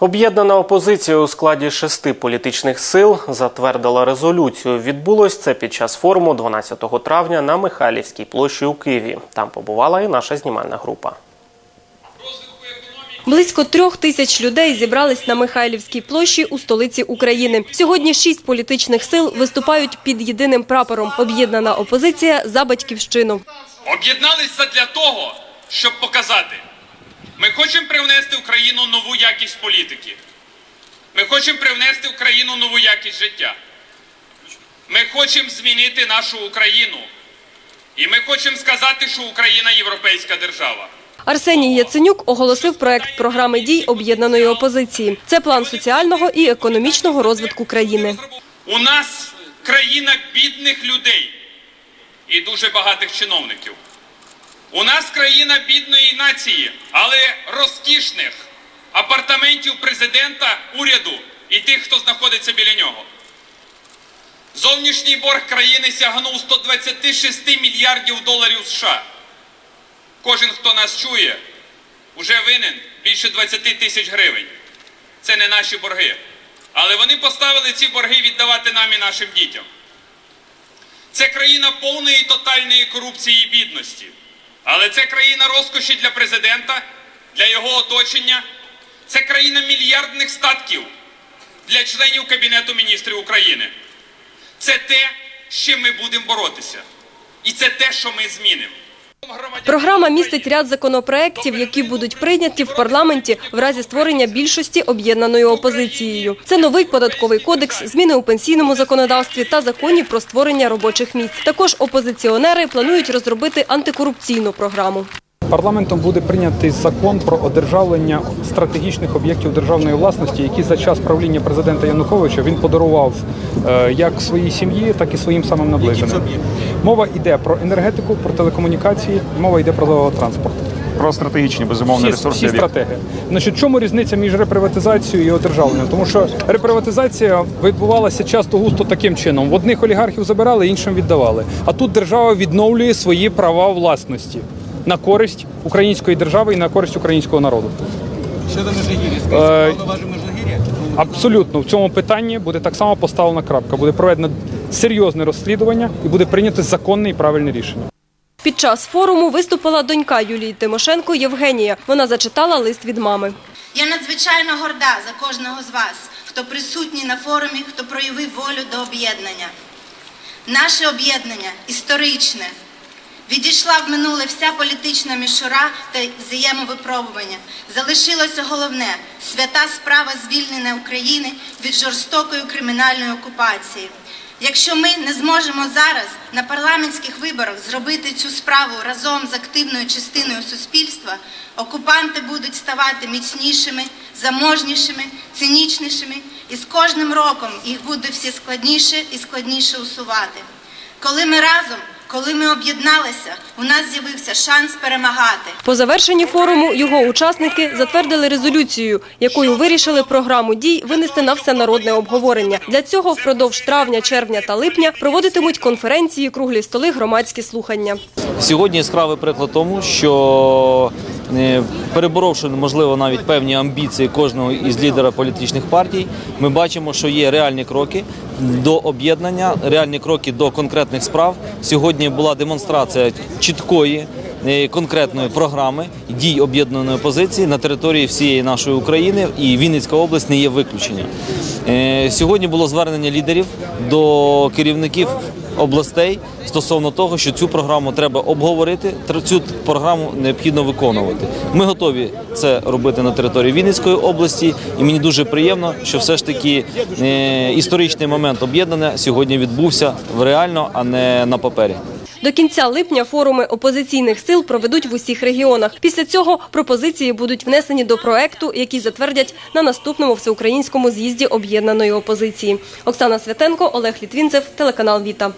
Об'єднана опозиція у складі шести політичних сил затвердила резолюцію. Відбулось це під час форуму 12 травня на Михайлівській площі у Києві. Там побувала і наша знімальна група. Близько трьох тисяч людей зібрались на Михайлівській площі у столиці України. Сьогодні шість політичних сил виступають під єдиним прапором. Об'єднана опозиція за батьківщину. Об'єдналися для того, щоб показати, ми хочемо привнести в країну нову якість політики. Ми хочемо привнести в країну нову якість життя. Ми хочемо змінити нашу Україну. І ми хочемо сказати, що Україна європейська держава. Арсеній Яценюк оголосив проект програми дій об'єднаної опозиції. Це план соціального і економічного розвитку країни. У нас країна бідних людей і дуже багатих чиновників. У нас країна бідної нації, але розкішних апартаментів президента, уряду і тих, хто знаходиться біля нього. Зовнішній борг країни сягнув 126 мільярдів доларів США. Кожен, хто нас чує, вже винен більше 20 тисяч гривень. Це не наші борги. Але вони поставили ці борги віддавати нам і нашим дітям. Це країна повної тотальної корупції і бідності. Але це країна розкоші для президента, для його оточення. Це країна мільярдних статків для членів Кабінету міністрів України. Це те, з чим ми будемо боротися. І це те, що ми змінимо. Програма містить ряд законопроєктів, які будуть прийняті в парламенті в разі створення більшості об'єднаною опозицією. Це новий податковий кодекс, зміни у пенсійному законодавстві та законів про створення робочих місць. Також опозиціонери планують розробити антикорупційну програму. Парламентом буде прийнятий закон про одержавлення стратегічних об'єктів державної власності, які за час правління президента Януковича він подарував е, як своїй сім'ї, так і своїм самим наближеним. Мова йде про енергетику, про телекомунікації, мова йде про транспорт. Про стратегічні безумовно Всі, ресурси. всі стратегії. Значить, чому різниця між реприватизацією і одержавленням? Тому що реприватизація відбувалася часто густо таким чином: в одних олігархів забирали, іншим віддавали. А тут держава відновлює свої права власності на користь української держави і на користь українського народу. Щодо Межигір'я, Е, скажіть, повноважив Межигір'я? Абсолютно в цьому питанні буде так само поставлена крапка. Буде проведено серйозне розслідування і буде прийнято законне і правильне рішення. Під час форуму виступила донька Юлії Тимошенко Євгенія. Вона зачитала лист від мами. Я надзвичайно горда за кожного з вас, хто присутній на форумі, хто проявив волю до об'єднання. Наше об'єднання історичне. Відійшла в минуле вся політична мішура та взаємовипробування. Залишилося головне свята справа звільнення України від жорстокої кримінальної окупації. Якщо ми не зможемо зараз на парламентських виборах зробити цю справу разом з активною частиною суспільства, окупанти будуть ставати міцнішими, заможнішими, цинічнішими, і з кожним роком їх буде все складніше і складніше усувати. Коли ми разом, коли ми об'єдналися, у нас з'явився шанс перемагати. По завершенні форуму його учасники затвердили резолюцію, якою вирішили програму дій винести на всенародне обговорення. Для цього впродовж травня, червня та липня проводитимуть конференції, круглі столи, громадські слухання. Сьогодні яскравий приклад тому, що переборовши можливо навіть певні амбіції кожного із лідера політичних партій, ми бачимо, що є реальні кроки до об'єднання, реальні кроки до конкретних справ. Сьогодні була демонстрація чіткої. е, Конкретної програми дій об'єднаної опозиції на території всієї нашої України і Вінницька область не є виключенням. Е, Сьогодні було звернення лідерів до керівників областей стосовно того, що цю програму треба обговорити, цю програму необхідно виконувати. Ми готові це робити на території Вінницької області, і мені дуже приємно, що все ж таки е, історичний момент об'єднання сьогодні відбувся реально, а не на папері. До кінця липня форуми опозиційних сил проведуть в усіх регіонах. Після цього пропозиції будуть внесені до проекту, який затвердять на наступному всеукраїнському з'їзді об'єднаної опозиції. Оксана Святенко, Олег Літвінцев, телеканал Віта.